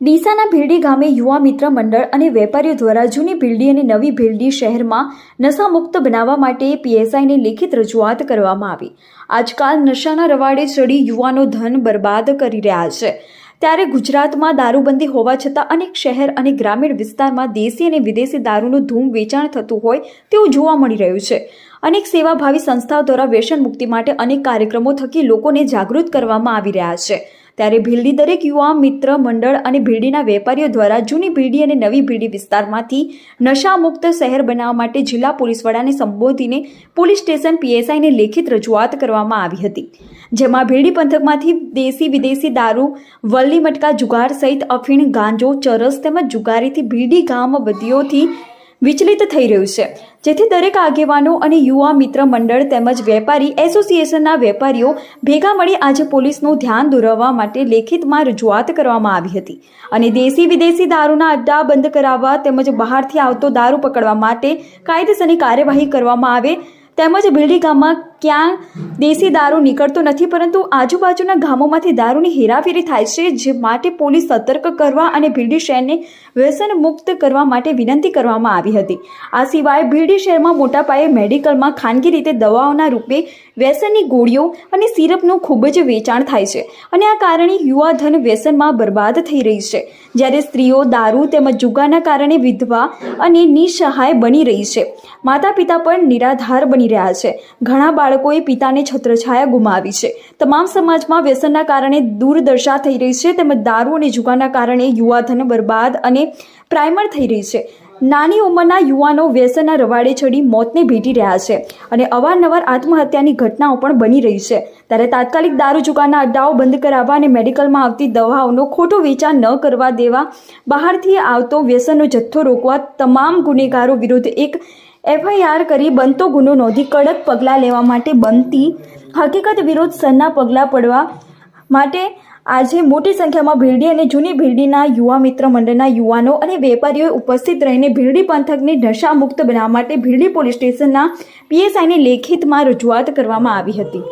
ડીસાના ભીલડી ગામે યુવા મિત્ર મંડળ અને વેપારીઓ દ્વારા જૂની ભીલડી અને નવી ભીલડી શહેરમાં નશામુક્ત બનાવવા માટે પીએસઆઈને લેખિત રજૂઆત કરવામાં આવી. આજકાલ નશાના રવાડે ચડી યુવાનો ધન બરબાદ કરી રહ્યા છે. ત્યારે ગુજરાતમાં દારૂબંધી હોવા છતાં અનેક શહેર અને ગ્રામીણ વિસ્તારમાં દેશી અને વિદેશી દારૂનું ધૂમ વેચાણ થતું હોય તેવું જોવા મળી રહ્યું છે. અનેક સેવાભાવી સંસ્થાઓ દ્વારા વ્યસન મુક્તિ માટે અનેક કાર્યક્રમો થકી લોકોને જાગૃત કરવામાં આવી રહ્યા છે. ત્યારે ભીલડી દરેક યુવા, મિત્ર, મંડળ અને ભીલડીના વેપારીઓ દ્વારા જૂની ભીલડી અને નવી ભીલડી વિસ્તારમાંથી નશામુક્ત શહેર બનાવવા માટે જિલ્લા પોલીસ વડાને સંબોધીને પોલીસ સ્ટેશન પીએસઆઈને લેખિત રજૂઆત કરવામાં આવી હતી. જેમાં ભીલડી પંથકમાંથી દેશી વિદેશી દારૂ વલ્લી મટકા, જુગાર સહિત અફીણ ગાંજો, ચરસ તેમજ જુગારીથી ભીલડી ગામ બદીઓથી વિચલિત થઈ રહ્યું છે. જેથી દરેક આગેવાનો અને યુવા મિત્ર મંડળ તેમજ વેપારી એસોસિએશનના વેપારીઓ ભેગા મળી આજે પોલીસનું ધ્યાન દોરવવા માટે લેખિતમાં રજૂઆત કરવામાં આવી હતી. અને દેશી વિદેશી દારૂના અડ્ડા બંધ કરાવવા તેમજ બહારથી આવતો દારૂ પકડવા માટે કાયદેસરની કાર્યવાહી કરવામાં આવે તેમજ બિલ્ડી ગામમાં ક્યાં દેશી દારૂ નીકળતો નથી, પરંતુ આજુબાજુના ગામોમાંથી દારૂની હેરાફેરી થાય છે, જે માટે પોલીસ સતર્ક કરવા અને ભીડી શહેરને વ્યસન મુક્ત કરવા માટે વિનંતી કરવામાં આવી હતી. આ સિવાય ભીડી શહેરમાં મોટા પાયે મેડિકલમાં ખાનગી રીતે દવાઓના રૂપે વ્યસનની ગોળીઓ અને સિરપનું ખૂબ જ વેચાણ થાય છે અને આ કારણે યુવા ધન વ્યસનમાં બરબાદ થઈ રહી છે. જ્યારે સ્ત્રીઓ દારૂ તેમજ જુગારના કારણે વિધવા અને નિસહાય બની રહી છે. માતા પિતા પણ નિરાધાર બની રહ્યા છે. ઘણા બાળકોએ પિતાને છત્રછાયા ગુમાવી છે. તમામ સમાજમાં વ્યસનના કારણે દુર્દશા થઈ રહી છે. તેમજ દારૂ અને જુગારના કારણે યુવાધન બરબાદ અને પ્રાઇમર થઈ રહી છે. નાની ઉંમરના યુવાનો વ્યસનના રવાડે ચડી મોતને ભેટી રહ્યા છે અને અવારનવાર આત્મહત્યાની ઘટનાઓ પણ બની રહી છે. ત્યારે તાત્કાલિક દારૂ જુગારના અડ્ડાઓ બંધ કરાવવા અને મેડિકલમાં આવતી દવાઓનો ખોટો વેચાણ ન કરવા દેવા બહારથી આવતો વ્યસનનો જથ્થો રોકવા તમામ ગુનેગારો વિરુદ્ધ એક એફઆઈઆર કરી બનતો ગુનો નોંધી કડક પગલાં લેવા માટે બનતી હકીકત વિરુદ્ધ સરના પગલાં પડવા માટે આજે મોટી સંખ્યામાં ભીરડી અને જૂની ભીરડીના યુવા મિત્ર મંડળના યુવાનો અને વેપારીઓએ ઉપસ્થિત રહીને ભીરડી પંથકને નશામુક્ત બનાવવા માટે ભીરડી પોલીસ સ્ટેશનના પીએસઆઈને લેખિતમાં રજૂઆત કરવામાં આવી હતી.